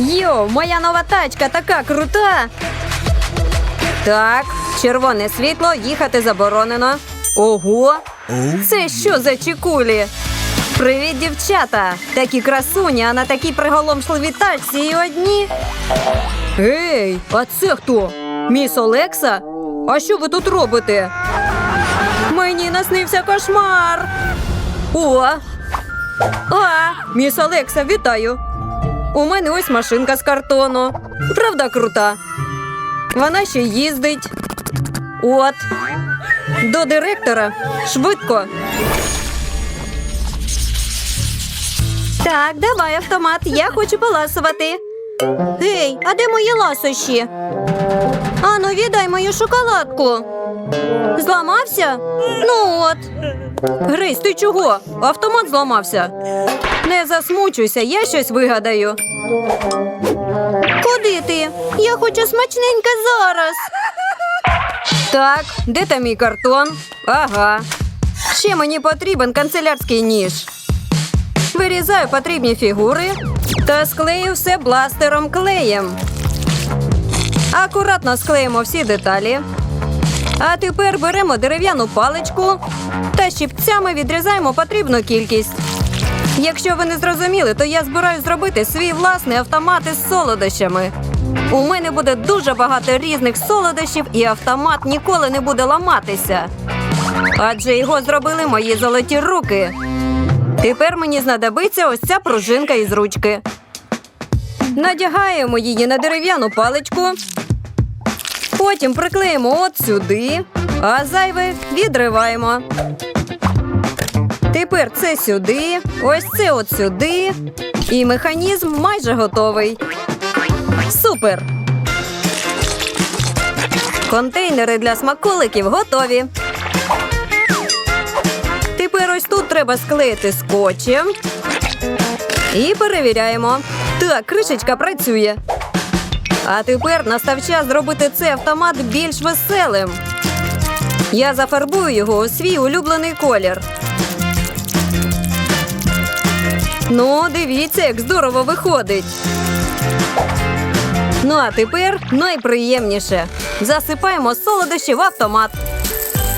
Йоу, моя нова тачка така крута. Так, червоне світло, їхати заборонено. Ого! Це що за чекулі? Привіт, дівчата! Такі красуні, а на такій приголомшливій тачці і одні. Гей, а це хто? Міс Олекса? А що ви тут робите? Мені наснився кошмар. О! А, міс Олекса, вітаю! У мене ось машинка з картону. Правда крута. Вона ще їздить. От. До директора. Швидко. Так, давай автомат. Я хочу поласувати. Гей, а де мої ласощі? Ану, віддай мою шоколадку. Зламався? Ну от. Грись, ти чого? Автомат зламався. Не засмучуйся, я щось вигадаю. Куди ти? Я хочу смачненьке зараз. Так, де там мій картон? Ага. Ще мені потрібен канцелярський ніж. Вирізаю потрібні фігури та склею все бластером клеєм. Акуратно склеїмо всі деталі. А тепер беремо дерев'яну паличку та щипцями відрізаємо потрібну кількість. Якщо ви не зрозуміли, то я збираюсь зробити свій власний автомат із солодощами. У мене буде дуже багато різних солодощів, і автомат ніколи не буде ламатися. Адже його зробили мої золоті руки. Тепер мені знадобиться ось ця пружинка із ручки. Надягаємо її на дерев'яну паличку. Потім приклеїмо от сюди, а зайве відриваємо. Тепер це сюди, ось це от сюди. І механізм майже готовий. Супер! Контейнери для смаколиків готові. Тепер ось тут треба склеїти скотчем. І перевіряємо. Так, кришечка працює. А тепер настав час зробити цей автомат більш веселим. Я зафарбую його у свій улюблений колір. Ну, дивіться, як здорово виходить. Ну а тепер найприємніше. Засипаємо солодощі в автомат.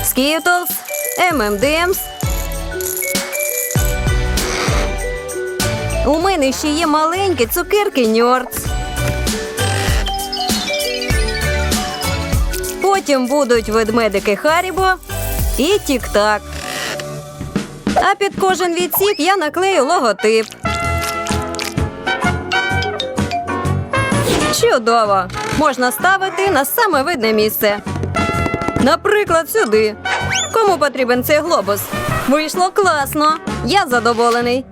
Skittles, M&M's. У мене ще є маленькі цукерки Ньордс. Потім будуть ведмедики Харібо і Тік-Так. А під кожен відсік я наклею логотип. Чудово! Можна ставити на саме видне місце. Наприклад, сюди. Кому потрібен цей глобус? Вийшло класно. Я задоволений.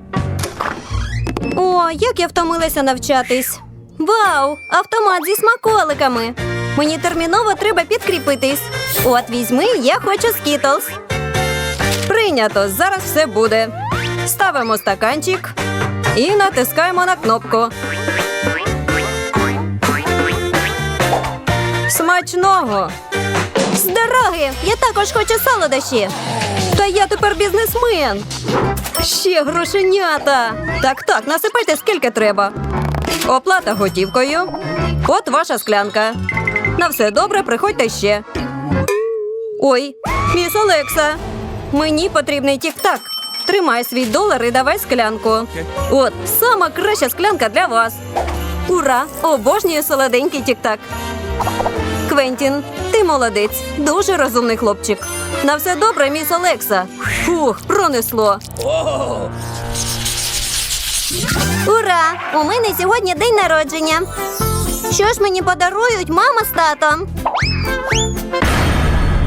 О, як я втомилася навчатись. Вау! Автомат зі смаколиками. Мені терміново треба підкріпитись. От візьми, я хочу скітлс. Прийнято, зараз все буде. Ставимо стаканчик і натискаємо на кнопку. Смачного! З дороги! Я також хочу солодощі. Та я тепер бізнесмен. Ще грошенята. Так, так, насипайте скільки треба. Оплата готівкою. От ваша склянка. На все добре, приходьте ще. Ой, міс Олекса. Мені потрібний тік-так. Тримай свій долар і давай склянку. От, сама краща склянка для вас. Ура! Обожнюю солоденький тік-так. Квентін, ти молодець, дуже розумний хлопчик. На все добре, міс Олекса. Фух, пронесло. Ура! У мене сьогодні день народження. Що ж мені подарують мама з татом?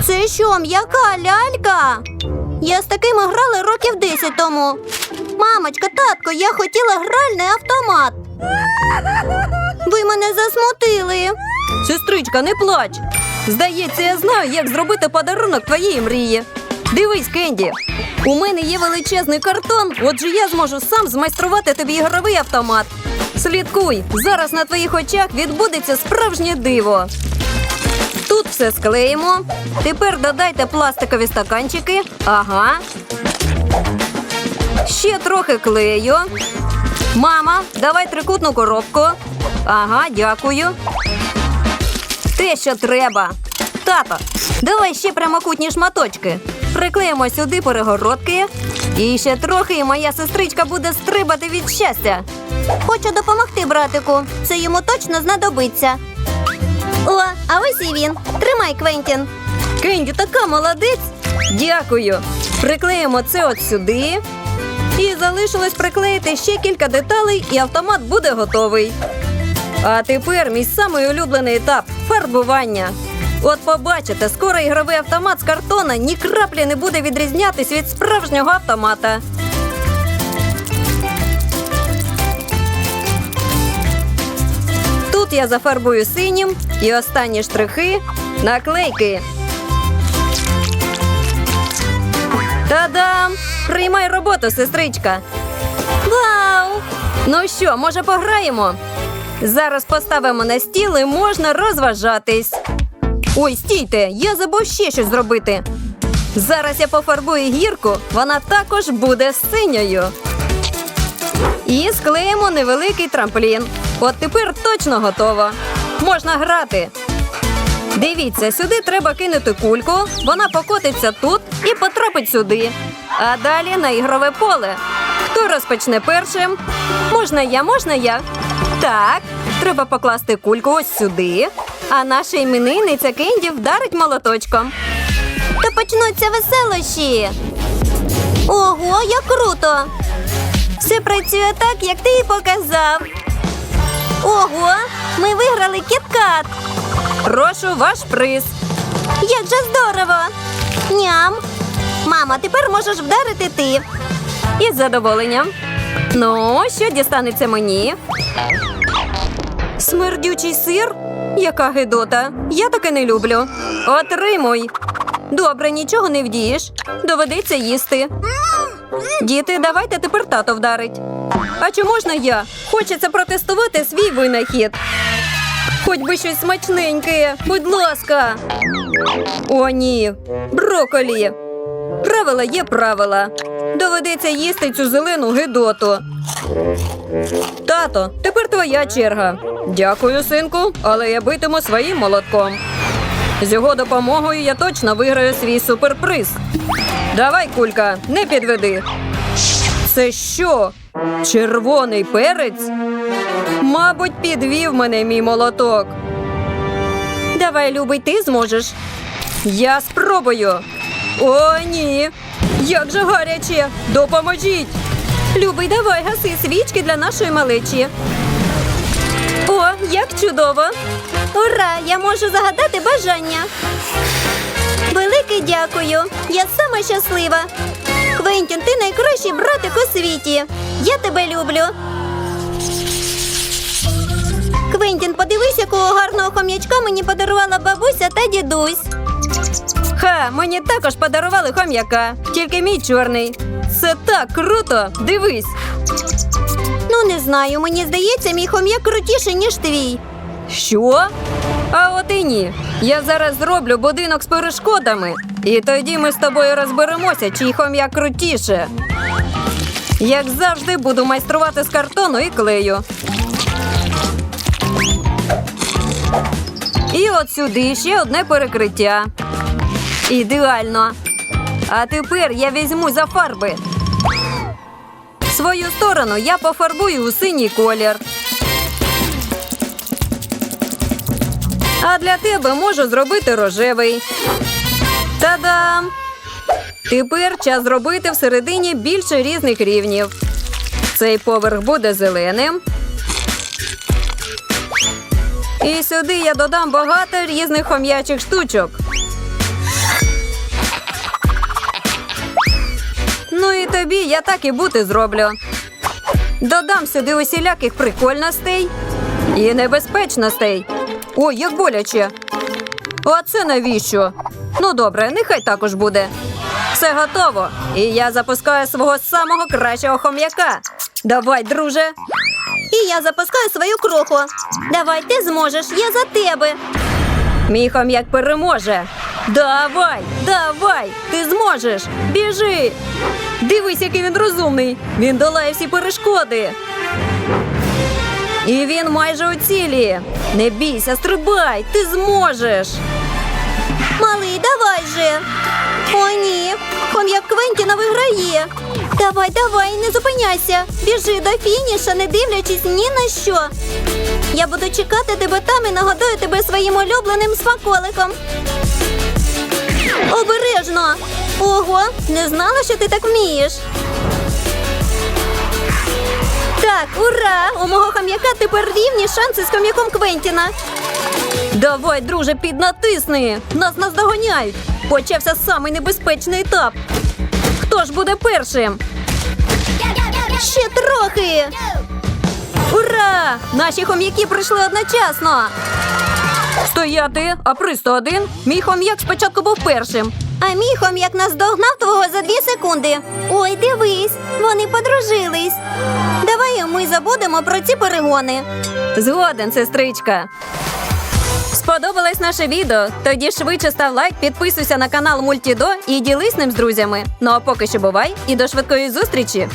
Це що, м'яка лялька? Я з такими грали років 10 тому. Мамочка, татко, я хотіла гральний автомат. Ви мене засмутили. Сестричка, не плач. Здається, я знаю, як зробити подарунок твоєї мрії. Дивись, Кенді. У мене є величезний картон, отже я зможу сам змайструвати тобі ігровий автомат. Слідкуй, зараз на твоїх очах відбудеться справжнє диво. Тут все склеїмо. Тепер додайте пластикові стаканчики. Ага. Ще трохи клею. Мама, давай трикутну коробку. Ага, дякую. Те, що треба. Тато, давай ще прямокутні шматочки. Приклеїмо сюди перегородки. І ще трохи, і моя сестричка буде стрибати від щастя. Хочу допомогти братику. Це йому точно знадобиться. О, а ось і він. Тримай, Квентін. Кенді така молодець. Дякую. Приклеїмо це от сюди. І залишилось приклеїти ще кілька деталей, і автомат буде готовий. А тепер мій самий улюблений етап фарбування. От побачите, скоро ігровий автомат з картона ні краплі не буде відрізнятись від справжнього автомата. Тут я зафарбую синім і останні штрихи наклейки. Та-дам! Приймай роботу, сестричка. Вау! Ну що, може пограємо? Зараз поставимо на стіл і можна розважатись. Ой, стійте, я забув ще щось зробити. Зараз я пофарбую гірку, вона також буде синьою. І склеїмо невеликий трамплін. От тепер точно готово. Можна грати. Дивіться, сюди треба кинути кульку, вона покотиться тут і потрапить сюди. А далі на ігрове поле. Хто розпочне першим? Можна я, можна я. Так, треба покласти кульку ось сюди. А наша іменинниця Кенді вдарить молоточком. Та почнуться веселощі. Ого, як круто! Все працює так, як ти і показав. Ого, ми виграли кіткат. Прошу ваш приз. Як же здорово! Ням! Мама, тепер можеш вдарити ти. Із задоволенням. Ну, що дістанеться мені? Смердючий сир? Яка гидота. Я таке не люблю. Отримуй. Добре, нічого не вдієш. Доведеться їсти. Діти, давайте тепер тато вдарить. А чи можна я? Хочеться протестувати свій винахід. Хоч би щось смачненьке, будь ласка. О, ні. Броколі. Правила є правила. Доведеться їсти цю зелену гидоту. Тато, тепер твоя черга. Дякую, синку, але я битиму своїм молотком. З його допомогою я точно виграю свій суперприз. Давай, кулька, не підведи. Це що? Червоний перець? Мабуть, підвів мене мій молоток. Давай, любий, ти зможеш. Я спробую. О, ні. Як же гаряче! Допоможіть! Любий, давай гаси свічки для нашої малечі. О, як чудово! Ура! Я можу загадати бажання. Велике дякую. Я сама щаслива. Квентін, ти найкращий братик у світі. Я тебе люблю. Квентін, подивись, якого гарного хом'ячка мені подарувала бабуся та дідусь. Ха, мені також подарували хом'яка, тільки мій чорний. Це так круто! Дивись! Ну, не знаю, мені здається, мій хом'як крутіший, ніж твій. Що? А от і ні. Я зараз зроблю будинок з перешкодами, і тоді ми з тобою розберемося, чий хом'як крутіше. Як завжди, буду майструвати з картону і клею. І от сюди ще одне перекриття. Ідеально. А тепер я візьму за фарби. Свою сторону я пофарбую у синій колір. А для тебе можу зробити рожевий. Та-дам! Тепер час зробити всередині більше різних рівнів. Цей поверх буде зеленим. І сюди я додам багато різних хом'ячих штучок. Ну і тобі я так і бути зроблю. Додам сюди усіляких прикольностей і небезпечностей. Ой, як боляче. А це навіщо? Ну добре, нехай також буде. Все готово. І я запускаю свого самого кращого хом'яка. Давай, друже. І я запускаю свою кроху. Давай, ти зможеш, я за тебе. Мій хом'як переможе. Давай, давай, ти зможеш. Біжи. Дивись, який він розумний. Він долає всі перешкоди. І він майже у цілі. Не бійся, стрибай, ти зможеш. Малий, давай же. О, ні. Хом'як Квентіна виграє. Давай, давай, не зупиняйся. Біжи до фініша, не дивлячись ні на що. Я буду чекати тебе там і нагодую тебе своїм улюбленим смаколиком. Обережно. Ого, не знала, що ти так вмієш. Так, ура! У мого хам'яка тепер рівні шанси з хам'яком Квентіна. Давай, друже, піднатисни. Нас наздоганяють. Почався самий небезпечний етап. Хто ж буде першим? Ще трохи. Ура! Наші хом'яки прийшли одночасно. Стояти, а при 101 мій хом'як спочатку був першим. А мій хом'як наздогнав твого за дві секунди. Ой, дивись, вони подружились. Давай ми забудемо про ці перегони. Згоден, сестричка. Сподобалось наше відео? Тоді швидше став лайк, підписуйся на канал Мультідо і ділись ним з друзями. Ну а поки що бувай і до швидкої зустрічі!